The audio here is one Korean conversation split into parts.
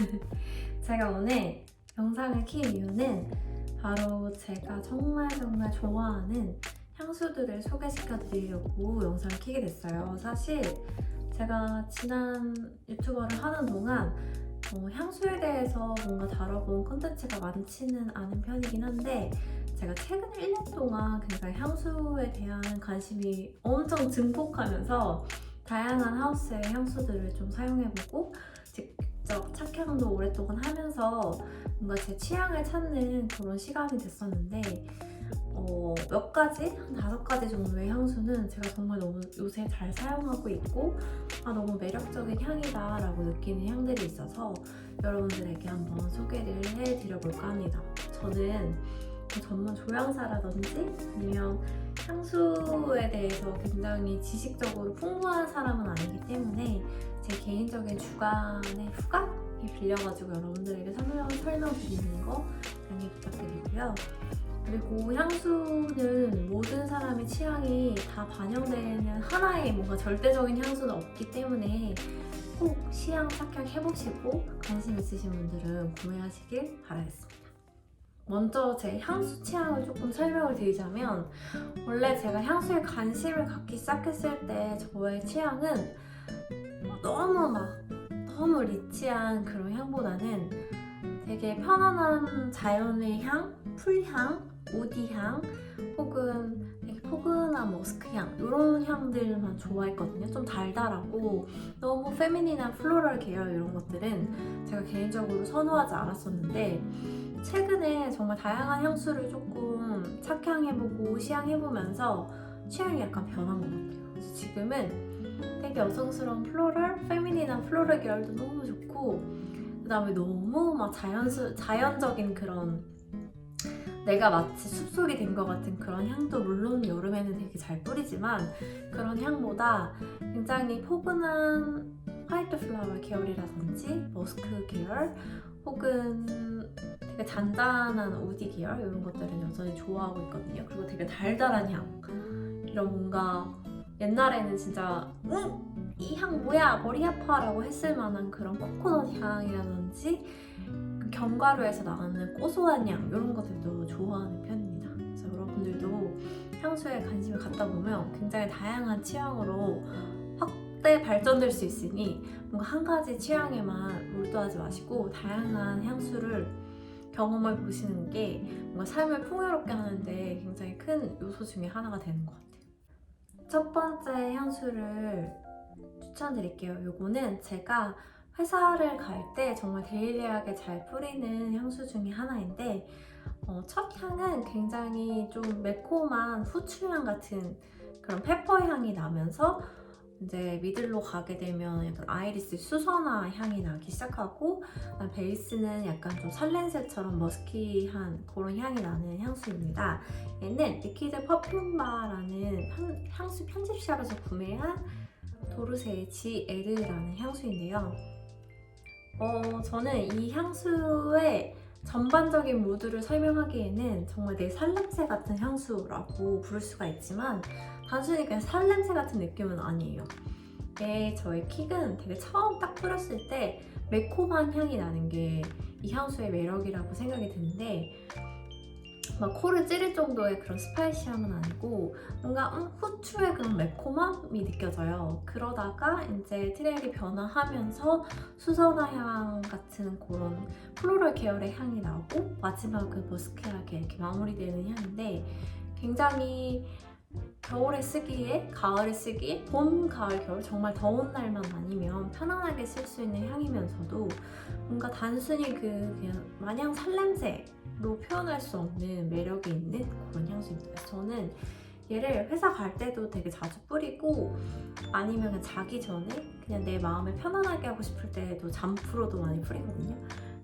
제가 오늘 영상을 킨 이유는 바로 제가 정말 정말 좋아하는 향수들을 소개시켜 드리려고 영상을 키게 됐어요. 사실 제가 지난 유튜버를 하는 동안 어, 향수에 대해서 뭔가 다뤄본 콘텐츠가 많지는 않은 편이긴 한데 제가 최근 1년 동안 굉장히 향수에 대한 관심이 엄청 증폭하면서 다양한 하우스의 향수들을 좀 사용해보고 직접 착향도 오랫동안 하면서 뭔가 제 취향을 찾는 그런 시간이 됐었는데 어, 몇 가지, 한 다섯 가지 정도의 향수는 제가 정말 너무 요새 잘 사용하고 있고 아, 너무 매력적인 향이다 라고 느끼는 향들이 있어서 여러분들에게 한번 소개를 해드려볼까 합니다. 저는 뭐 전문 조향사라든지 아니면 향수에 대해서 굉장히 지식적으로 풍부한 사람은 아니기 때문에 제 개인적인 주관의 후각이 빌려가지고 여러분들에게 설명, 설명드리는 거 양해 부탁드리고요. 그리고 향수는 모든 사람의 취향이 다 반영되는 하나의 뭔가 절대적인 향수는 없기 때문에 꼭 시향 착향 해보시고 관심 있으신 분들은 구매하시길 바라겠습니다. 먼저 제 향수 취향을 조금 설명을 드리자면 원래 제가 향수에 관심을 갖기 시작했을 때 저의 취향은 너무 막 너무 리치한 그런 향보다는 되게 편안한 자연의 향, 풀향, 우디향 혹은 되게 포근한 머스크향 이런 향들만 좋아했거든요. 좀 달달하고 너무 페미닌한 플로럴 계열 이런 것들은 제가 개인적으로 선호하지 않았었는데 최근에 정말 다양한 향수를 조금 착향해보고 시향해보면서 취향이 약간 변한 것 같아요. 그래서 지금은 되게 여성스러운 플로럴, 페미닌한 플로럴 계열도 너무 좋고 그다음에 너무 막 자연스, 자연적인 그런 내가 마치 숲속이 된 것 같은 그런 향도 물론 여름에는 되게 잘 뿌리지만 그런 향보다 굉장히 포근한 화이트 플라워 계열이라든지 머스크 계열 혹은 되게 단단한 우디 계열 이런 것들은 여전히 좋아하고 있거든요. 그리고 되게 달달한 향 이런 뭔가 옛날에는 진짜 응! 이 향 뭐야 머리 아파라고 했을 만한 그런 코코넛 향이라든지 그 견과류에서 나오는 고소한 향 이런 것들도 좋아하는 편입니다. 그래서 여러분들도 향수에 관심을 갖다 보면 굉장히 다양한 취향으로 확대 발전될 수 있으니 뭔가 한 가지 취향에만 몰두하지 마시고 다양한 향수를 경험해 보시는 게 뭔가 삶을 풍요롭게 하는데 굉장히 큰 요소 중에 하나가 되는 것 같아요. 첫 번째 향수를 추천드릴게요. 요거는 제가 회사를 갈 때 정말 데일리하게 잘 뿌리는 향수 중에 하나인데 어, 첫 향은 굉장히 좀 매콤한 후추향 같은 그런 페퍼 향이 나면서 이제 미들로 가게 되면 약간 아이리스 수선화 향이 나기 시작하고 베이스는 약간 좀 설렌새처럼 머스키한 그런 향이 나는 향수입니다. 얘는 리퀴드 퍼퓸바라는 편- 향수 편집샵에서 구매한 도르세의 지에르라는 향수인데요. 어, 저는 이 향수의 전반적인 무드를 설명하기에는 정말 내 살냄새 같은 향수라고 부를 수가 있지만 단순히 그냥 살냄새 같은 느낌은 아니에요. 얘 저의 킥은 되게 처음 딱 뿌렸을 때 매콤한 향이 나는 게 이 향수의 매력이라고 생각이 드는데 막 코를 찌를 정도의 그런 스파이시함은 아니고 뭔가 음, 후추의 그런 매콤함이 느껴져요. 그러다가 이제 트레일이 변화하면서 수선화 향 같은 그런 플로럴 계열의 향이 나오고 마지막은 머스크하게 이렇게 마무리되는 향인데 굉장히 겨울에 쓰기에, 가을에 쓰기에, 봄, 가을, 겨울 정말 더운 날만 아니면 편안하게 쓸 수 있는 향이면서도 뭔가 단순히 그 그냥 마냥 살냄새 로 표현할 수 없는 매력이 있는 그런 향수입니다. 저는 얘를 회사 갈 때도 되게 자주 뿌리고 아니면 자기 전에 그냥 내 마음을 편안하게 하고 싶을 때도 잠프로도 많이 뿌리거든요.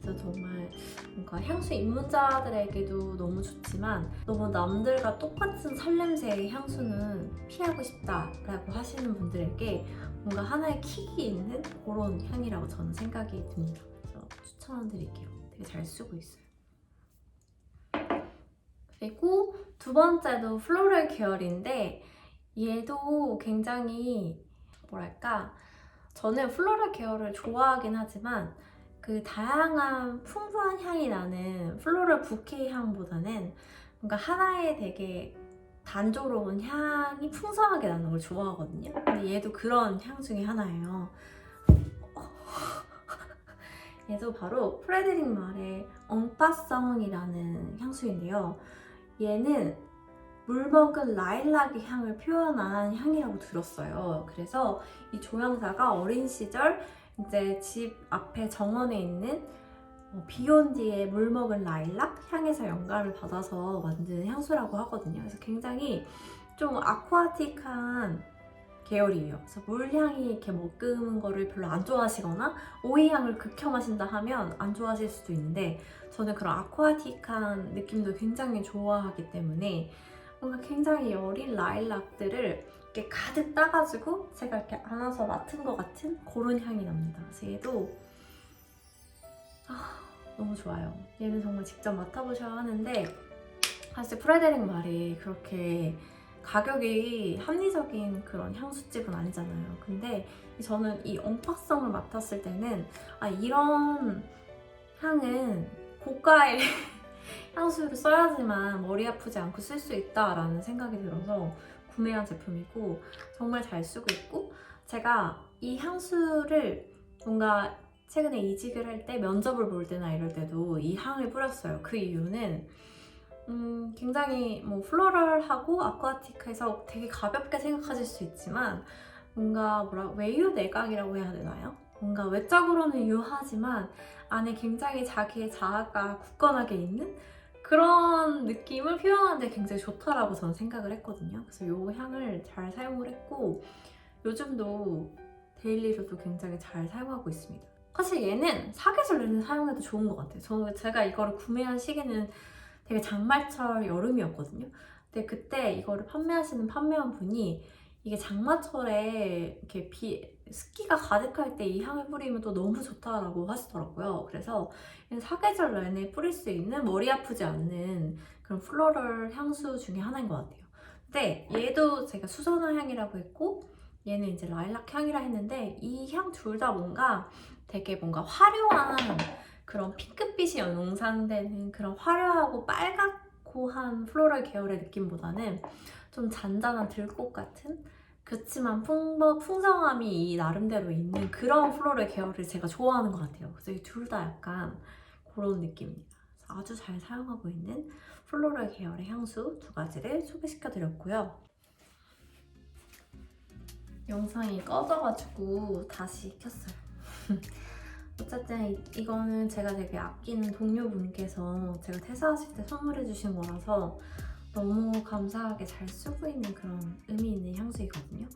그래서 정말 뭔가 향수 입문자들에게도 너무 좋지만 너무 남들과 똑같은 살냄새의 향수는 피하고 싶다라고 하시는 분들에게 뭔가 하나의 킥이 있는 그런 향이라고 저는 생각이 듭니다. 그래서 추천드릴게요. 되게 잘 쓰고 있어요. 그리고 두 번째도 플로럴 계열인데 얘도 굉장히 뭐랄까 저는 플로럴 계열을 좋아하긴 하지만 그 다양한 풍부한 향이 나는 플로럴 부케 향보다는 뭔가 하나의 되게 단조로운 향이 풍성하게 나는 걸 좋아하거든요. 근데 얘도 그런 향 중에 하나예요. 얘도 바로 프레드릭 말의 엉파성이라는 향수인데요. 얘는 물먹은 라일락의 향을 표현한 향이라고 들었어요. 그래서 이 조향사가 어린 시절 이제 집 앞에 정원에 있는 어, 뒤에 물먹은 라일락 향에서 영감을 받아서 만든 향수라고 하거든요. 그래서 굉장히 좀 아쿠아틱한 계열이에요. 그래서 물향이 이렇게 머금은 거를 별로 안 좋아하시거나 오이향을 극혐하신다 하면 안 좋아하실 수도 있는데 저는 그런 아쿠아틱한 느낌도 굉장히 좋아하기 때문에 뭔가 굉장히 여린 라일락들을 이렇게 가득 따가지고 제가 이렇게 안아서 맡은 것 같은 그런 향이 납니다. 그래서 얘도 아, 너무 좋아요. 얘는 정말 직접 맡아보셔야 하는데 사실 프레데릭 말이 그렇게 가격이 합리적인 그런 향수집은 아니잖아요. 근데 저는 이 엉파성을 맡았을 때는 아 이런 향은 고가의 향수를 써야지만 머리 아프지 않고 쓸 수 있다라는 생각이 들어서 구매한 제품이고 정말 잘 쓰고 있고 제가 이 향수를 뭔가 최근에 이직을 할 때 면접을 볼 때나 이럴 때도 이 향을 뿌렸어요. 그 이유는 음, 굉장히 뭐 플로럴하고 아쿠아틱해서 되게 가볍게 생각하실 수 있지만 뭔가 뭐라 외유 내각이라고 해야 되나요? 뭔가 외적으로는 유하지만 안에 굉장히 자기의 자아가 굳건하게 있는 그런 느낌을 표현하는데 굉장히 좋다라고 저는 생각을 했거든요. 그래서 이 향을 잘 사용을 했고 요즘도 데일리로도 굉장히 잘 사용하고 있습니다. 사실 얘는 사계절 내내 사용해도 좋은 것 같아요. 저 제가 이거를 구매한 시기는 되게 장마철 여름이었거든요. 근데 그때 이거를 판매하시는 판매원 분이 이게 장마철에 이렇게 비 습기가 가득할 때 이 향을 뿌리면 또 너무 좋다라고 하시더라고요. 그래서 사계절 내내 뿌릴 수 있는 머리 아프지 않는 그런 플로럴 향수 중에 하나인 것 같아요. 근데 얘도 제가 수선화 향이라고 했고 얘는 이제 라일락 향이라 했는데 이 향 둘 다 뭔가 되게 뭔가 화려한 그런 핑크빛이 연상되는 그런 화려하고 빨갛고 한 플로럴 계열의 느낌보다는 좀 잔잔한 들꽃 같은 그렇지만 풍부, 풍성함이 이 나름대로 있는 그런 플로럴 계열을 제가 좋아하는 것 같아요. 그래서 이 둘 다 약간 그런 느낌입니다. 아주 잘 사용하고 있는 플로럴 계열의 향수 두 가지를 소개시켜 드렸고요. 영상이 꺼져가지고 다시 켰어요. 어쨌든 이, 이거는 제가 되게 아끼는 동료분께서 제가 퇴사하실 때 선물해 주신 거라서 너무 감사하게 잘 쓰고 있는 그런 의미 있는 향수이거든요.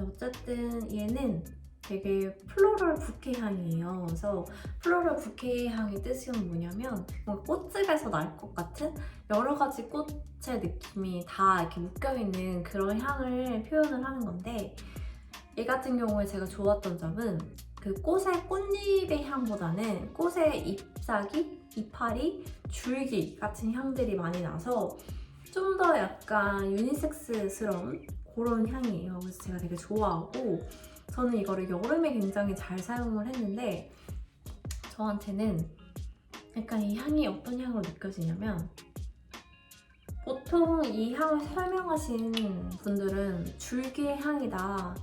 어쨌든 얘는 되게 플로럴 부케 향이에요. 그래서 플로럴 부케 향의 뜻은 뭐냐면 뭔가 꽃집에서 날 것 같은 여러 가지 꽃의 느낌이 다 이렇게 묶여있는 그런 향을 표현을 하는 건데 얘 같은 경우에 제가 좋았던 점은 그 꽃의 꽃잎의 향보다는 꽃의 잎사귀, 이파리, 줄기 같은 향들이 많이 나서 좀 더 약간 유니섹스스러운 그런 향이에요. 그래서 제가 되게 좋아하고 저는 이거를 여름에 굉장히 잘 사용을 했는데 저한테는 약간 이 향이 어떤 향으로 느껴지냐면 보통 이 향을 설명하신 분들은 줄기의 향이다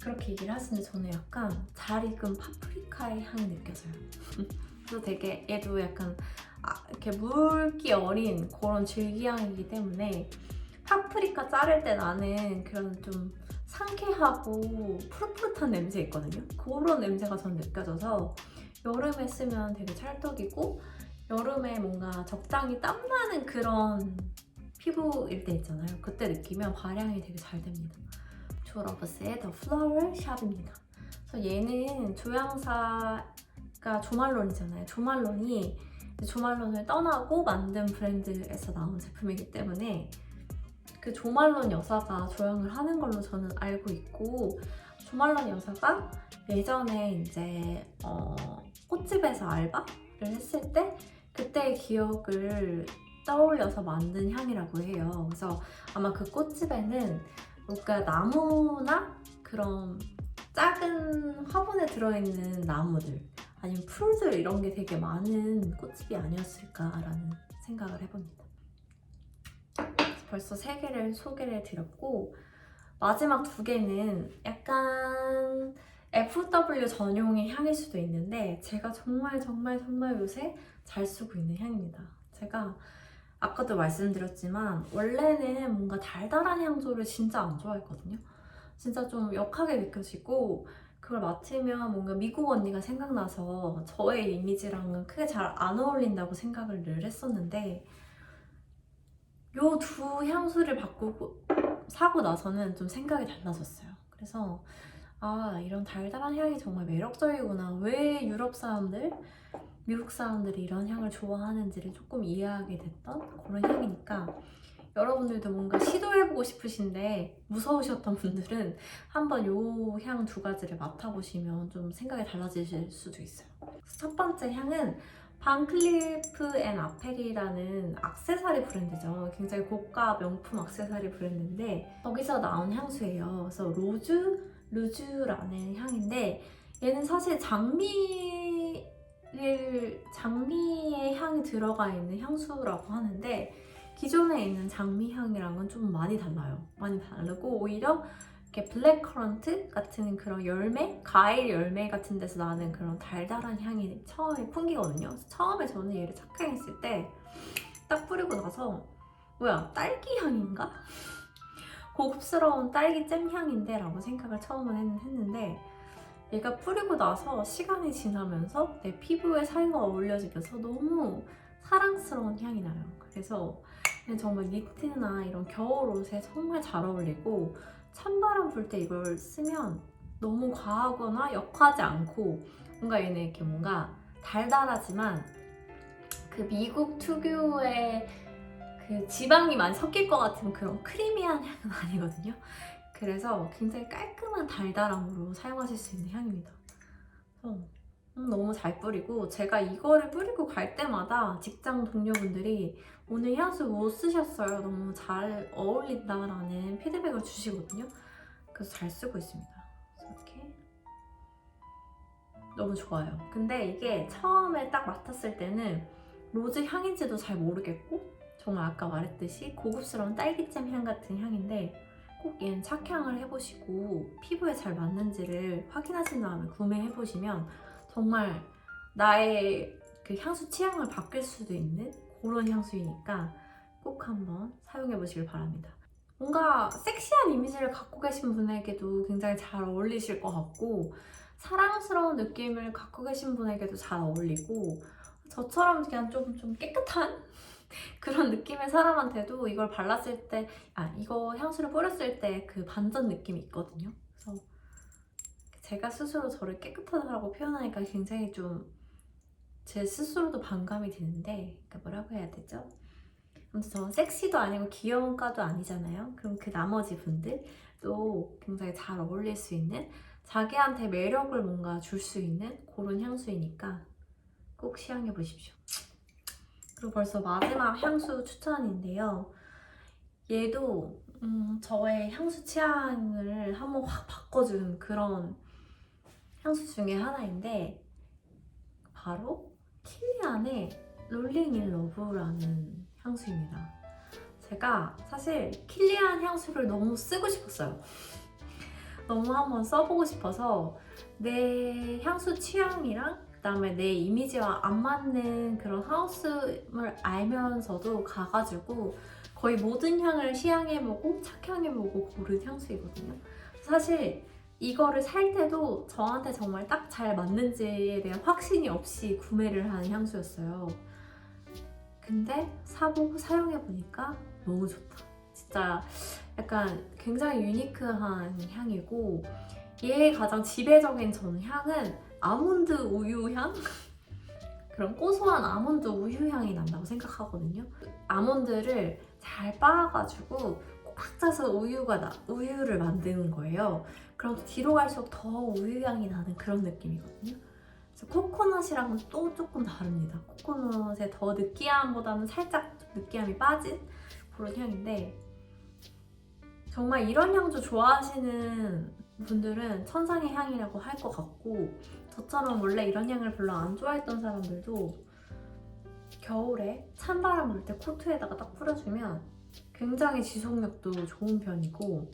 그렇게 얘기를 하시는데 저는 약간 잘 익은 파프리카의 향이 느껴져요. 그래서 되게 얘도 약간 아, 이렇게 물기 어린 그런 줄기향이기 때문에 파프리카 자를 때 나는 그런 좀 상쾌하고 푸릇푸릇한 냄새 있거든요. 그런 냄새가 전 느껴져서 여름에 쓰면 되게 찰떡이고 여름에 뭔가 적당히 땀나는 그런 피부일 때 있잖아요. 그때 느끼면 발향이 되게 잘 됩니다. 조러버스의 더 플라워 샵입니다. 그래서 얘는 조향사가 조말론이잖아요. 조말론이 조말론을 떠나고 만든 브랜드에서 나온 제품이기 때문에 그 조말론 여사가 조향을 하는 걸로 저는 알고 있고 조말론 여사가 예전에 이제 어, 꽃집에서 알바를 했을 때 그때의 기억을 떠올려서 만든 향이라고 해요. 그래서 아마 그 꽃집에는 뭔가 나무나 그런 작은 화분에 들어있는 나무들 아니면 풀들 이런 게 되게 많은 꽃집이 아니었을까라는 생각을 해봅니다. 벌써 세 개를 소개를 드렸고 마지막 두 개는 약간 FW 전용의 향일 수도 있는데 제가 정말 정말 정말 요새 잘 쓰고 있는 향입니다. 제가 아까도 말씀드렸지만 원래는 뭔가 달달한 향조를 진짜 안 좋아했거든요. 진짜 좀 역하게 느껴지고 그걸 맡으면 뭔가 미국 언니가 생각나서 저의 이미지랑은 크게 잘 안 어울린다고 생각을 늘 했었는데 요 두 향수를 바꾸고 사고 나서는 좀 생각이 달라졌어요. 그래서 아 이런 달달한 향이 정말 매력적이구나. 왜 유럽 사람들, 미국 사람들이 이런 향을 좋아하는지를 조금 이해하게 됐던 그런 향이니까 여러분들도 뭔가 시도해보고 싶으신데 무서우셨던 분들은 한번 요향두 가지를 맡아보시면 좀 생각이 달라지실 수도 있어요. 첫 번째 향은 반클리프 앤 아펠이라는 악세사리 브랜드죠. 굉장히 고가 명품 악세사리 브랜드인데 거기서 나온 향수예요. 그래서 로즈 루즈라는 향인데 얘는 사실 장미를 장미의 향이 들어가 있는 향수라고 하는데 기존에 있는 장미 향이랑은 좀 많이 달라요. 많이 다르고 오히려 이렇게 블랙커런트 같은 그런 열매, 과일 열매 같은 데서 나는 그런 달달한 향이 처음에 풍기거든요. 처음에 저는 얘를 착용했을 때 딱 뿌리고 나서 뭐야 딸기 향인가? 고급스러운 딸기 잼 향인데 라고 생각을 처음은 했는데 얘가 뿌리고 나서 시간이 지나면서 내 피부에 살과 어울려지면서 너무 사랑스러운 향이 나요. 그래서 정말 니트나 이런 겨울 옷에 정말 잘 어울리고 찬바람 불 때 이걸 쓰면 너무 과하거나 역하지 않고 뭔가 얘는 이렇게 뭔가 달달하지만 그 미국 특유의 그 지방이 많이 섞일 것 같은 그런 크리미한 향은 아니거든요. 그래서 굉장히 깔끔한 달달함으로 사용하실 수 있는 향입니다. 음, 너무 잘 뿌리고 제가 이거를 뿌리고 갈 때마다 직장 동료분들이 오늘 향수 못 쓰셨어요. 너무 잘 어울린다라는 피드백을 주시거든요. 그래서 잘 쓰고 있습니다. 이렇게 너무 좋아요. 근데 이게 처음에 딱 맡았을 때는 로즈 향인지도 잘 모르겠고 정말 아까 말했듯이 고급스러운 딸기잼 향 같은 향인데 꼭 얘는 착향을 해보시고 피부에 잘 맞는지를 확인하신 다음에 구매해보시면 정말 나의 그 향수 취향을 바뀔 수도 있는 그런 향수이니까 꼭 한번 사용해보시길 바랍니다. 뭔가 섹시한 이미지를 갖고 계신 분에게도 굉장히 잘 어울리실 것 같고 사랑스러운 느낌을 갖고 계신 분에게도 잘 어울리고 저처럼 그냥 좀, 좀 깨끗한 그런 느낌의 사람한테도 이걸 발랐을 때, 아, 이거 향수를 뿌렸을 때 그 반전 느낌이 있거든요. 그래서 제가 스스로 저를 깨끗하다고 표현하니까 굉장히 좀 제 스스로도 반감이 드는데, 그러니까 뭐라고 해야 되죠? 아무튼 저는 섹시도 아니고 귀여운 과도 아니잖아요. 그럼 그 나머지 분들도 굉장히 잘 어울릴 수 있는 자기한테 매력을 뭔가 줄 수 있는 그런 향수이니까 꼭 시향해 보십시오. 그리고 벌써 마지막 향수 추천인데요. 얘도 음, 저의 향수 취향을 한번 확 바꿔준 그런 향수 중에 하나인데 바로 킬리안의 롤링 인 러브라는 향수입니다. 제가 사실 킬리안 향수를 너무 쓰고 싶었어요. 너무 한번 써보고 싶어서 내 향수 취향이랑 그다음에 내 이미지와 안 맞는 그런 하우스를 알면서도 가가지고 거의 모든 향을 시향해보고 착향해보고 고른 향수이거든요. 사실 이거를 살 때도 저한테 정말 딱 잘 맞는지에 대한 확신이 없이 구매를 한 향수였어요. 근데 사보고 사용해보니까 너무 좋다. 진짜 약간 굉장히 유니크한 향이고 얘의 가장 지배적인 저는 향은 아몬드 우유 향? 그런 고소한 아몬드 우유 향이 난다고 생각하거든요. 아몬드를 잘 빻아가지고 꽉 짜서 우유가 나, 우유를 만드는 거예요. 그럼 뒤로 갈수록 더 우유 향이 나는 그런 느낌이거든요. 그래서 코코넛이랑은 또 조금 다릅니다. 코코넛의 더 느끼함보다는 살짝 느끼함이 빠진 그런 향인데 정말 이런 향도 좋아하시는 분들은 천상의 향이라고 할 것 같고 저처럼 원래 이런 향을 별로 안 좋아했던 사람들도 겨울에 찬바람 불 때 코트에다가 딱 뿌려주면 굉장히 지속력도 좋은 편이고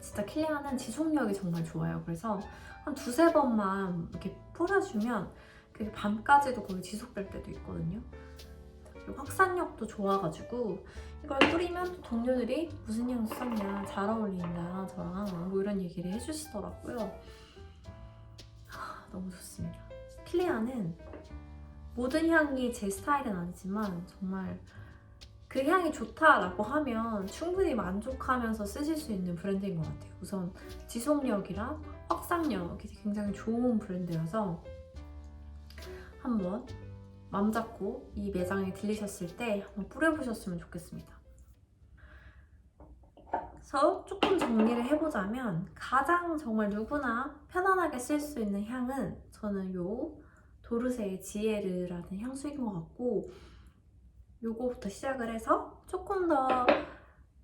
진짜 킬리안은 지속력이 정말 좋아요. 그래서 한 두세 번만 이렇게 뿌려주면 그게 밤까지도 거의 지속될 때도 있거든요. 확산력도 좋아가지고 이걸 뿌리면 또 동료들이 무슨 향수 썼냐 잘 어울린다 저랑 뭐 이런 얘기를 해주시더라고요. 하, 너무 좋습니다. 킬리안은 모든 향이 제 스타일은 아니지만 정말 그 향이 좋다라고 하면 충분히 만족하면서 쓰실 수 있는 브랜드인 것 같아요. 우선 지속력이랑 확산력이 굉장히 좋은 브랜드여서 한번 맘 잡고 이 매장에 들리셨을 때 한번 뿌려보셨으면 좋겠습니다. 그래서 조금 정리를 해보자면 가장 정말 누구나 편안하게 쓸 수 있는 향은 저는 요 도르세의 지에르라는 향수인 것 같고 요거부터 시작을 해서 조금 더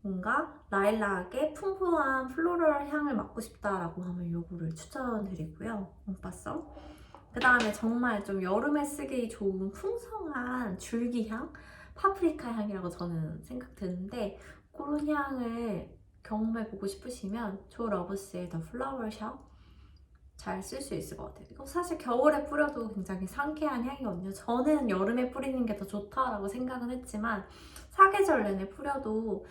뭔가 라일락의 풍부한 플로럴 향을 맡고 싶다라고 하면 요거를 추천드리고요. 몬파썸. 그 다음에 정말 좀 여름에 쓰기 좋은 풍성한 줄기향, 파프리카 향이라고 저는 생각드는데 그런 향을 경험해보고 싶으시면 조 러브스의 더 플라워 샵 잘쓸 수 있을 것 같아요. 이거 사실 겨울에 뿌려도 굉장히 상쾌한 향이거든요. 저는 여름에 뿌리는 게 더 좋다라고 생각은 했지만 사계절 내내 뿌려도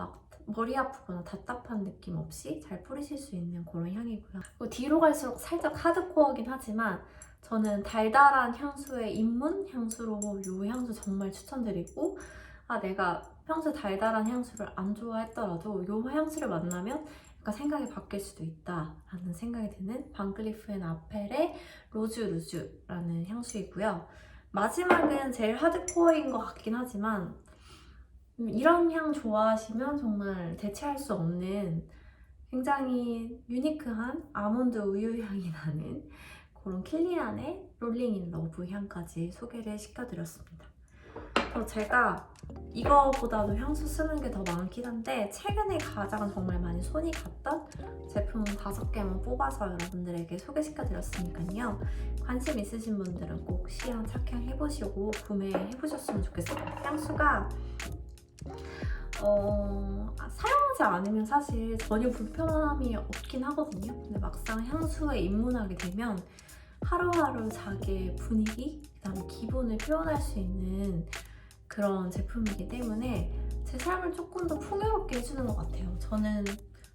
막 머리 아프거나 답답한 느낌 없이 잘 뿌리실 수 있는 그런 향이고요. 그리고 뒤로 갈수록 살짝 하드코어긴 하지만 저는 달달한 향수의 입문 향수로 이 향수 정말 추천드리고 아 내가 평소에 달달한 향수를 안 좋아했더라도 이 향수를 만나면 약간 생각이 바뀔 수도 있다라는 생각이 드는 방클리프 앤 아펠의 로즈 루즈라는 향수이고요. 마지막은 제일 하드코어인 것 같긴 하지만 음, 이런 향 좋아하시면 정말 대체할 수 없는 굉장히 유니크한 아몬드 우유 향이 나는 그런 킬리안의 롤링 인 러브 향까지 소개를 시켜드렸습니다. 그리고 제가 이거보다도 향수 쓰는 게 더 많긴 한데 최근에 가장 정말 많이 손이 갔던 제품 다섯 개만 뽑아서 여러분들에게 소개시켜드렸으니까요. 관심 있으신 분들은 꼭 시향 착향해보시고 구매해보셨으면 좋겠어요. 향수가 어, 사용하지 않으면 사실 전혀 불편함이 없긴 하거든요. 근데 막상 향수에 입문하게 되면 하루하루 자기의 분위기, 그다음에 기분을 표현할 수 있는 그런 제품이기 때문에 제 삶을 조금 더 풍요롭게 해주는 것 같아요. 저는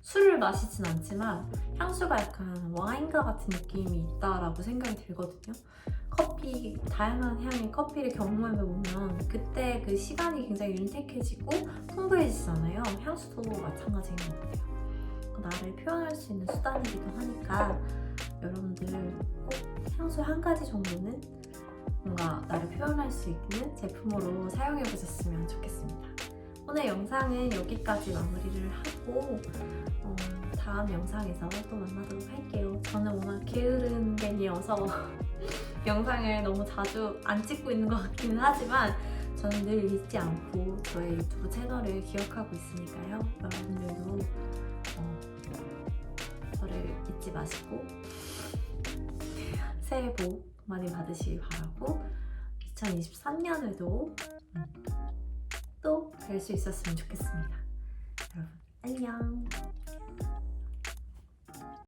술을 마시진 않지만 향수가 약간 와인과 같은 느낌이 있다라고 생각이 들거든요. 커피, 다양한 향의 커피를 경험해 보면 그때 그 시간이 굉장히 윤택해지고 풍부해지잖아요. 향수도 마찬가지인 것 같아요. 나를 표현할 수 있는 수단이기도 하니까 여러분들 꼭 향수 한 가지 정도는 뭔가 나를 표현할 수 있는 제품으로 사용해 보셨으면 좋겠습니다. 오늘 영상은 여기까지 마무리를 하고 어, 다음 영상에서 또 만나도록 할게요. 저는 워낙 게으른 겐이어서 영상을 너무 자주 안 찍고 있는 것 같기는 하지만 저는 늘 잊지 않고 저의 유튜브 채널을 기억하고 있으니까요. 여러분들도 어, 저를 잊지 마시고 새해 복 많이 받으시길 바라고 2023년에도 또 뵐 수 있었으면 좋겠습니다. 여러분 안녕.